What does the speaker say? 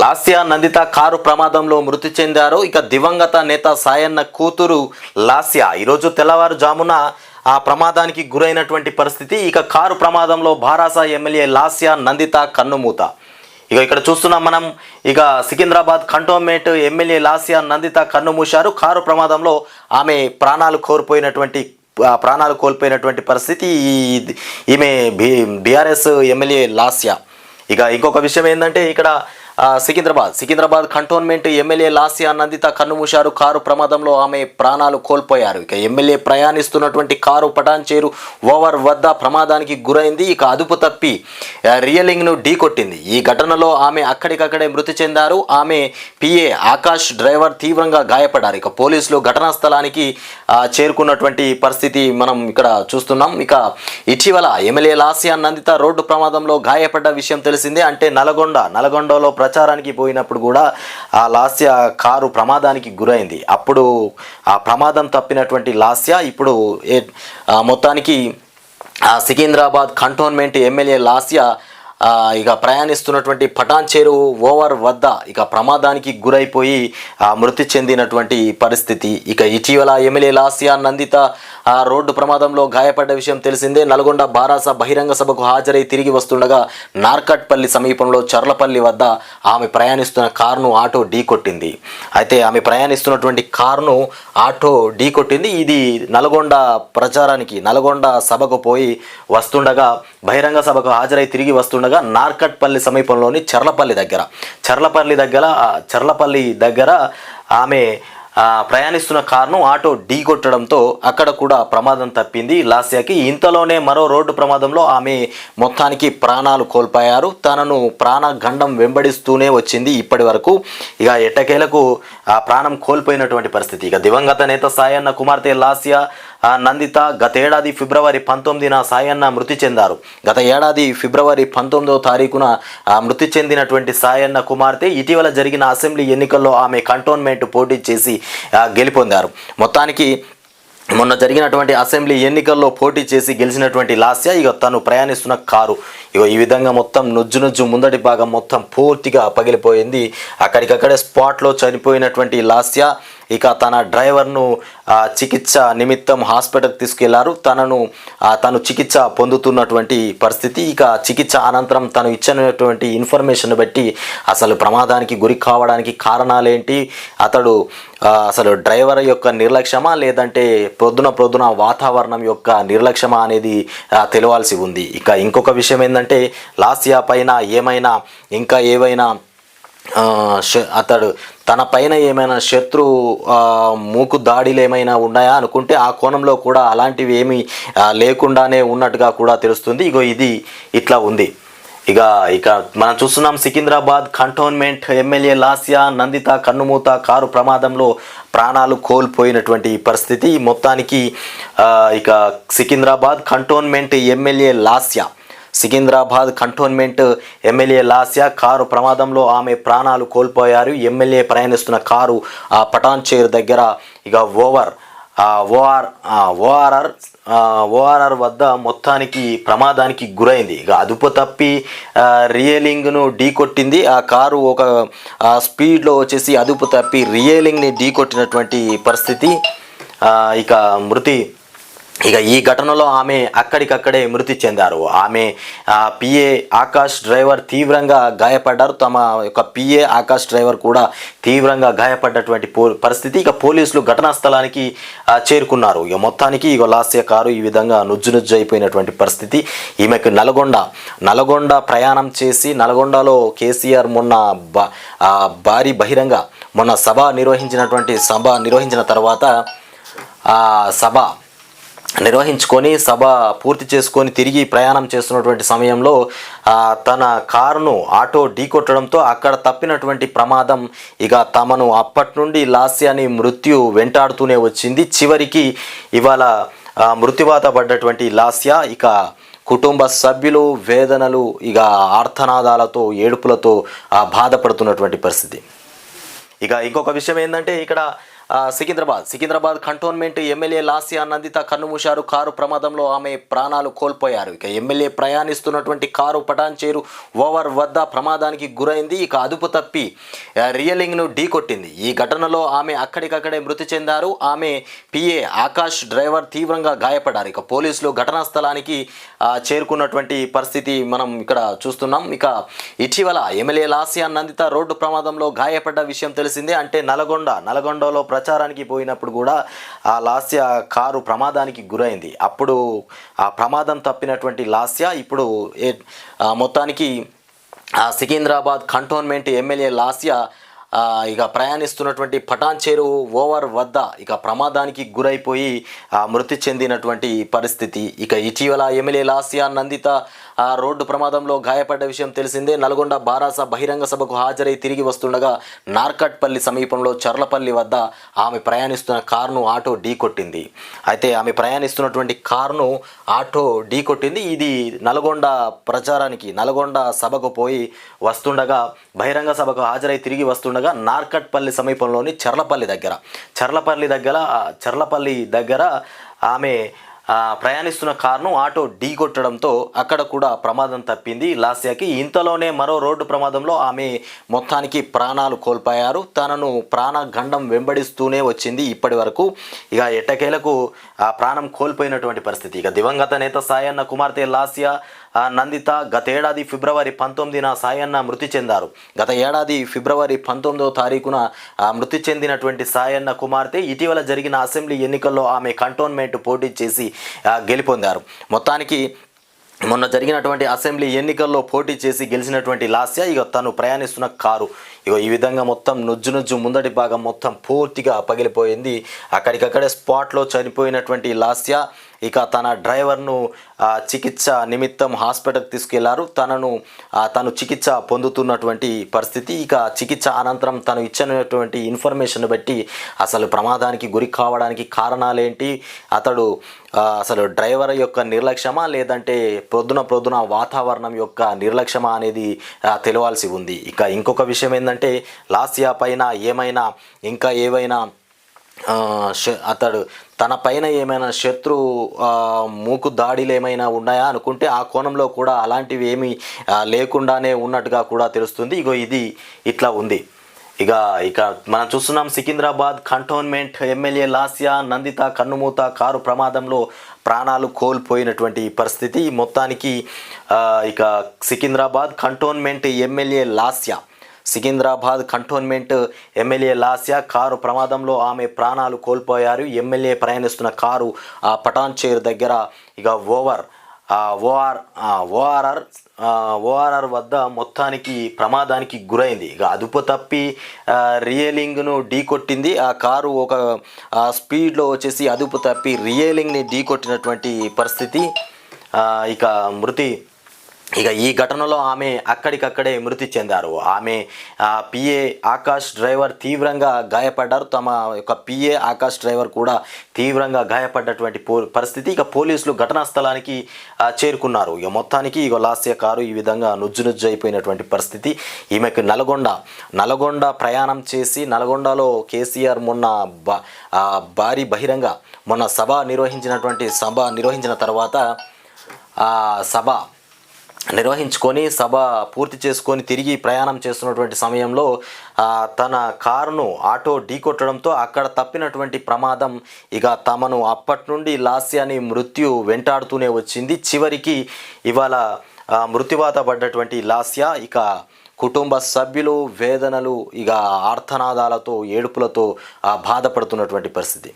Lasya Nanditha car ప్రమాదంలో మృతి చెందారు. ఇక దివంగత నేత సాయన్న కూతురు లాస్యా. ఈరోజు తెల్లవారుజామున ఆ ప్రమాదానికి గురైనటువంటి పరిస్థితి. ఇక కారు ప్రమాదంలో భారాస ఎమ్మెల్యే లాస్యా నందిత కన్నుమూత. ఇక ఇక్కడ చూస్తున్నాం మనం. ఇక సికింద్రాబాద్ కంటోన్మెంట్ ఎమ్మెల్యే లాస్యా నందిత కన్నుమూశారు. కారు ప్రమాదంలో ఆమె ప్రాణాలు కోల్పోయినటువంటి ప్రాణాలు కోల్పోయినటువంటి పరిస్థితి ఈమె బి బీఆర్ఎస్ ఎమ్మెల్యే లాస్యా. ఇక ఇంకొక విషయం ఏంటంటే ఇక్కడ సికింద్రాబాద్. సికింద్రాబాద్ కంటోన్మెంట్ ఎమ్మెల్యే లాస్యా నందిత కన్నుమూశారు. కారు ప్రమాదంలో ఆమె ప్రాణాలు కోల్పోయారు. ఇక ఎమ్మెల్యే ప్రయాణిస్తున్నటువంటి కారు పటాన్చేరు ఓవర్ వద్ద ప్రమాదానికి గురైంది. ఇక అదుపు తప్పి రియలింగ్ను ఢీకొట్టింది. ఈ ఘటనలో ఆమె అక్కడికక్కడే మృతి చెందారు. ఆమె పిఏ ఆకాష్ డ్రైవర్ తీవ్రంగా గాయపడ్డారు. ఇక పోలీసులు ఘటనా స్థలానికి చేరుకున్నటువంటి పరిస్థితి మనం ఇక్కడ చూస్తున్నాం. ఇక ఇటీవల ఎమ్మెల్యే లాస్యా నందిత రోడ్డు ప్రమాదంలో గాయపడ్డ విషయం తెలిసిందే. అంటే నల్గొండ నల్గొండలో ప్రచారానికి పోయినప్పుడు కూడా ఆ లాస్య కారు ప్రమాదానికి గురైంది. అప్పుడు ఆ ప్రమాదం తప్పినటువంటి లాస్య ఇప్పుడు మొత్తానికి సికింద్రాబాద్ కంటోన్మెంట్ ఎమ్మెల్యే లాస్య ఇక ప్రయాణిస్తున్నటువంటి పటాన్చేరు ఓవర్ వద్ద ఇక ప్రమాదానికి గురైపోయి మృతి చెందినటువంటి పరిస్థితి. ఇక ఇటీవల ఎమ్మెల్యే లాసియా నందిత రోడ్డు ప్రమాదంలో గాయపడ్డ విషయం తెలిసిందే. నల్గొండ బారాస బహిరంగ సభకు హాజరై తిరిగి వస్తుండగా నార్కట్పల్లి సమీపంలో చర్లపల్లి వద్ద ఆమె ప్రయాణిస్తున్న కారును ఆటో ఢీకొట్టింది అయితే ఆమె ప్రయాణిస్తున్నటువంటి కారును ఆటో ఢీకొట్టింది ఇది నల్గొండ ప్రచారానికి నల్గొండ సభకు పోయి వస్తుండగా బహిరంగ సభకు హాజరై తిరిగి వస్తుండగా నార్కట్పల్లి సమీపంలోని చర్లపల్లి దగ్గర. చర్లపల్లి దగ్గర చర్లపల్లి దగ్గర ఆమె ప్రయాణిస్తున్న కారును ఆటో ఢీకొట్టడంతో అక్కడ కూడా ప్రమాదం తప్పింది. లాస్యాకి ఇంతలోనే మరో రోడ్డు ప్రమాదంలో ఆమె మొత్తానికి ప్రాణాలు కోల్పోయారు. తనను ప్రాణగండం వెంబడిస్తూనే వచ్చింది ఇప్పటి వరకు ఇక ఎట్టకేలకు ఆ ప్రాణం కోల్పోయినటువంటి పరిస్థితి. ఇక దివంగత నేత సాయన్న కుమార్తె లాస్యా నందిత గతేడాది ఫిబ్రవరి పంతొమ్మిదిన సాయన్న మృతి చెందారు. గత ఏడాది ఫిబ్రవరి పంతొమ్మిదవ తారీఖున మృతి చెందినటువంటి సాయన్న కుమార్తె ఇటీవల జరిగిన అసెంబ్లీ ఎన్నికల్లో ఆమె కంటోన్మెంట్ పోటీ చేసి గెలుపొందారు. మొత్తానికి మొన్న జరిగినటువంటి అసెంబ్లీ ఎన్నికల్లో పోటీ చేసి గెలిచినటువంటి లాస్య ఇక తను ప్రయాణిస్తున్న కారు. ఇక ఈ విధంగా మొత్తం నుజ్జు నుజ్జు ముందటి భాగం మొత్తం పూర్తిగా పగిలిపోయింది. అక్కడికక్కడే స్పాట్లో చనిపోయినటువంటి లాస్య ఇక తన డ్రైవర్ను చికిత్స నిమిత్తం హాస్పిటల్కి తీసుకెళ్ళారు. తనను తను చికిత్స పొందుతున్నటువంటి పరిస్థితి. ఇక చికిత్స అనంతరం తను ఇచ్చినటువంటి ఇన్ఫర్మేషన్ బట్టి అసలు ప్రమాదానికి గురి కావడానికి కారణాలేంటి? అతడు అసలు డ్రైవర్ యొక్క నిర్లక్ష్యమా? లేదంటే ప్రొద్దున ప్రొద్దున వాతావరణం యొక్క నిర్లక్ష్యమా అనేది తెలవాల్సి ఉంది. ఇక ఇంకొక విషయం ఏంటంటే లాస్యా పైన ఏమైనా ఇంకా ఏవైనా అతడు తన పైన ఏమైనా శత్రు మూకు దాడిలు ఏమైనా ఉన్నాయా అనుకుంటే ఆ కోణంలో కూడా అలాంటివి ఏమీ లేకుండానే ఉన్నట్టుగా కూడా తెలుస్తుంది. ఇగో ఇది ఇట్లా ఉంది. ఇక ఇక మనం చూస్తున్నాం సికింద్రాబాద్ కంటోన్మెంట్ ఎమ్మెల్యే లాస్యా నందిత కన్నుమూత కారు ప్రమాదంలో ప్రాణాలు కోల్పోయినటువంటి పరిస్థితి. మొత్తానికి ఇక Secunderabad Cantonment MLA Lasya Secunderabad Cantonment MLA Lasya car ప్రమాదంలో ఆమె ప్రాణాలు కోల్పోయారు. ఎమ్మెల్యే ప్రయాణిస్తున్న కారు ఆ పటాన్ చేరు దగ్గర ఇక ఓవర్ ఓఆర్ ఓఆర్ఆర్ ఓఆర్ఆర్ వద్ద మొత్తానికి ప్రమాదానికి గురైంది. ఇక అదుపు తప్పి రియలింగ్ను రియలింగ్ను ఢీకొట్టింది ఆ కారు ఒక స్పీడ్లో వచ్చేసి అదుపు తప్పి రియలింగ్ని ఢీకొట్టినటువంటి పరిస్థితి. ఇక మృతి ఇక ఈ ఘటనలో ఆమె అక్కడికక్కడే మృతి చెందారు. ఆమె పిఏ ఆకాష్ డ్రైవర్ తీవ్రంగా గాయపడ్డారు. తమ యొక్క పిఏ ఆకాష్ డ్రైవర్ కూడా తీవ్రంగా గాయపడ్డటువంటి పో పరిస్థితి. ఇక పోలీసులు ఘటనా స్థలానికి చేరుకున్నారు. ఇక మొత్తానికి ఇక లాస్య కారు ఈ విధంగా నుజ్జు నుజ్జు అయిపోయినటువంటి పరిస్థితి. ఈమెకు నల్గొండ నల్గొండ ప్రయాణం చేసి నల్గొండలో కేసీఆర్ మొన్న బ భారీ బహిరంగ మొన్న సభ నిర్వహించినటువంటి సభ నిర్వహించిన తర్వాత సభ నిర్వహించుకొని సభ పూర్తి చేసుకొని తిరిగి ప్రయాణం చేస్తున్నటువంటి సమయంలో తన కారును ఆటో ఢీకొట్టడంతో అక్కడ తప్పినటువంటి ప్రమాదం ఇక తమను అప్పటి నుండి లాస్యాని మృత్యు వెంటాడుతూనే వచ్చింది. చివరికి ఇవాళ మృత్యువాత పడ్డటువంటి లాస్య ఇక కుటుంబ సభ్యులు వేదనలు ఇక ఆర్తనాదాలతో ఏడుపులతో బాధపడుతున్నటువంటి పరిస్థితి. ఇక ఇంకొక విషయం ఏంటంటే ఇక్కడ సికింద్రాబాద్. సికింద్రాబాద్ కంటోన్మెంట్ ఎమ్మెల్యే లాసియా నందిత కన్నుమూశారు. కారు ప్రమాదంలో ఆమె ప్రాణాలు కోల్పోయారు. ఇక ఎమ్మెల్యే ప్రయాణిస్తున్నటువంటి కారు పటాన్చేరు ఓవర్ వద్ద ప్రమాదానికి గురైంది. ఇక అదుపు తప్పి రియలింగ్ను రియలింగ్ను ఢీకొట్టింది. ఈ ఘటనలో ఆమె అక్కడికక్కడే మృతి చెందారు. ఆమె పిఏ ఆకాష్ డ్రైవర్ తీవ్రంగా గాయపడ్డారు. ఇక పోలీసులు ఘటనా స్థలానికి చేరుకున్నటువంటి పరిస్థితి మనం ఇక్కడ చూస్తున్నాం. ఇక ఇటీవల ఎమ్మెల్యే లాసియా నందిత రోడ్డు ప్రమాదంలో గాయపడ్డ విషయం తెలిసిందే. అంటే నల్గొండ నల్గొండలో ప్రచారానికి పోయినప్పుడు కూడా ఆ లాస్య కారు ప్రమాదానికి గురైంది. అప్పుడు ఆ ప్రమాదం తప్పినటువంటి లాస్య ఇప్పుడు మొత్తానికి ఆ సికింద్రాబాద్ కంటోన్మెంట్ ఎమ్మెల్యే లాస్య ఇక ప్రయాణిస్తున్నటువంటి పటాన్చేరు ఓవర్ వద్ద ఇక ప్రమాదానికి గురైపోయి ఆ, మృతి చెందినటువంటి పరిస్థితి. ఇక ఇటీవల ఎమ్మెల్యే లాసియా నందిత ఆ రోడ్డు ప్రమాదంలో గాయపడ్డ విషయం తెలిసిందే. నల్గొండ బారాస బహిరంగ సభకు హాజరై తిరిగి వస్తుండగా నార్కట్పల్లి సమీపంలో చర్లపల్లి వద్ద ఆమె ప్రయాణిస్తున్న కారును ఆటో ఢీకొట్టింది. అయితే ఆమె ప్రయాణిస్తున్నటువంటి కారును ఆటో ఢీకొట్టింది. ఇది నల్గొండ ప్రచారానికి నల్గొండ సభకు పోయి వస్తుండగా బహిరంగ సభకు హాజరై తిరిగి వస్తుండగా నార్కట్పల్లి సమీపంలోని చర్లపల్లి దగ్గర చర్లపల్లి దగ్గర చర్లపల్లి దగ్గర ఆమె ప్రయాణిస్తున్న కారును ఆటో ఢీకొట్టడంతో అక్కడ కూడా ప్రమాదం తప్పింది. లాస్యాకి ఇంతలోనే మరో రోడ్డు ప్రమాదంలో ఆమె మొత్తానికి ప్రాణాలు కోల్పోయారు. తనను ప్రాణగండం వెంబడిస్తూనే వచ్చింది ఇప్పటి వరకు. ఇక ఎట్టకేలకు ఆ ప్రాణం కోల్పోయినటువంటి పరిస్థితి. ఇక దివంగత నేత సాయన్న కుమార్తె లాస్యా నందిత గతేడాది ఫిబ్రవరి పంతొమ్మిదిన సాయన్న మృతి చెందారు. గత ఏడాది ఫిబ్రవరి పంతొమ్మిదవ తారీఖున మృతి చెందినటువంటి సాయన్న కుమార్తె ఇటీవల జరిగిన అసెంబ్లీ ఎన్నికల్లో ఆమె కంటోన్మెంట్ పోటీ చేసి గెలుపొందారు. మొత్తానికి మొన్న జరిగినటువంటి అసెంబ్లీ ఎన్నికల్లో పోటీ చేసి గెలిచినటువంటి లాస్య ఇక తను ప్రయాణిస్తున్న కారు. ఇక ఈ విధంగా మొత్తం నుజ్జు నుజ్జు ముందటి భాగం మొత్తం పూర్తిగా పగిలిపోయింది. అక్కడికక్కడే స్పాట్లో చనిపోయినటువంటి లాస్య ఇక తన డ్రైవర్ను చికిత్స నిమిత్తం హాస్పిటల్కి తీసుకెళ్ళారు. తనను తను చికిత్స పొందుతున్నటువంటి పరిస్థితి. ఇక చికిత్స అనంతరం తను ఇచ్చినటువంటి ఇన్ఫర్మేషన్ బట్టి అసలు ప్రమాదానికి గురి కావడానికి కారణాలేంటి? అతడు అసలు డ్రైవర్ యొక్క నిర్లక్ష్యమా? లేదంటే ప్రొద్దున ప్రొద్దున వాతావరణం యొక్క నిర్లక్ష్యమా అనేది ఆ, తెలియాల్సి ఉంది. ఇక ఇంకొక విషయం ఏంటంటే లాస్యా పైన ఏమైనా ఇంకా ఏవైనా అతడు తన పైన ఏమైనా శత్రు మూకు దాడిలు ఏమైనా ఉన్నాయా అనుకుంటే ఆ కోణంలో కూడా అలాంటివి ఏమీ లేకుండానే ఉన్నట్టుగా కూడా తెలుస్తుంది. ఇగో ఇది ఇట్లా ఉంది. ఇక ఇక మనం చూస్తున్నాం సికింద్రాబాద్ కంటోన్మెంట్ ఎమ్మెల్యే లాస్యా నందిత కన్నుమూత కారు ప్రమాదంలో ప్రాణాలు కోల్పోయినటువంటి పరిస్థితి. మొత్తానికి ఇక Secunderabad Cantonment MLA Lasya. Secunderabad Cantonment MLA Lasya car ప్రమాదంలో ఆమె ప్రాణాలు కోల్పోయారు. ఎమ్మెల్యే ప్రయాణిస్తున్న కారు ఆ పటాన్చేరు దగ్గర ఇక ఓవర్ ఓఆర్ ఓఆర్ఆర్ ఓఆర్ఆర్ వద్ద మొత్తానికి ప్రమాదానికి గురైంది. ఇక అదుపు తప్పి రియలింగ్ను రియలింగ్ను ఢీకొట్టింది ఆ కారు ఒక స్పీడ్లో వచ్చేసి అదుపు తప్పి రియలింగ్ని ఢీకొట్టినటువంటి పరిస్థితి. ఇక మృతి ఇక ఈ ఘటనలో ఆమె అక్కడికక్కడే మృతి చెందారు. ఆమె పిఏ ఆకాష్ డ్రైవర్ తీవ్రంగా గాయపడ్డారు. తమ యొక్క పిఏ ఆకాష్ డ్రైవర్ కూడా తీవ్రంగా గాయపడ్డటువంటి పో పరిస్థితి. ఇక పోలీసులు ఘటనా స్థలానికి చేరుకున్నారు. ఇక మొత్తానికి ఇక లాస్య కారు ఈ విధంగా నుజ్జు నుజ్జు అయిపోయినటువంటి పరిస్థితి. ఈమెకు నల్గొండ నల్గొండ ప్రయాణం చేసి నల్గొండలో కేసీఆర్ మొన్న భారీ బహిరంగ మొన్న సభ నిర్వహించినటువంటి సభ నిర్వహించిన తర్వాత సభ నిర్వహించుకొని సభ పూర్తి చేసుకొని తిరిగి ప్రయాణం చేస్తున్నటువంటి సమయంలో తన కారును ఆటో ఢీకొట్టడంతో అక్కడ తప్పినటువంటి ప్రమాదం ఇక తమను అప్పటి నుండి లాస్యాని మృత్యు వెంటాడుతూనే వచ్చింది. చివరికి ఇవాళ మృత్యువాత పడ్డటువంటి లాస్య ఇక కుటుంబ సభ్యులు వేదనలు ఇక ఆర్తనాదాలతో ఏడుపులతో బాధపడుతున్నటువంటి పరిస్థితి.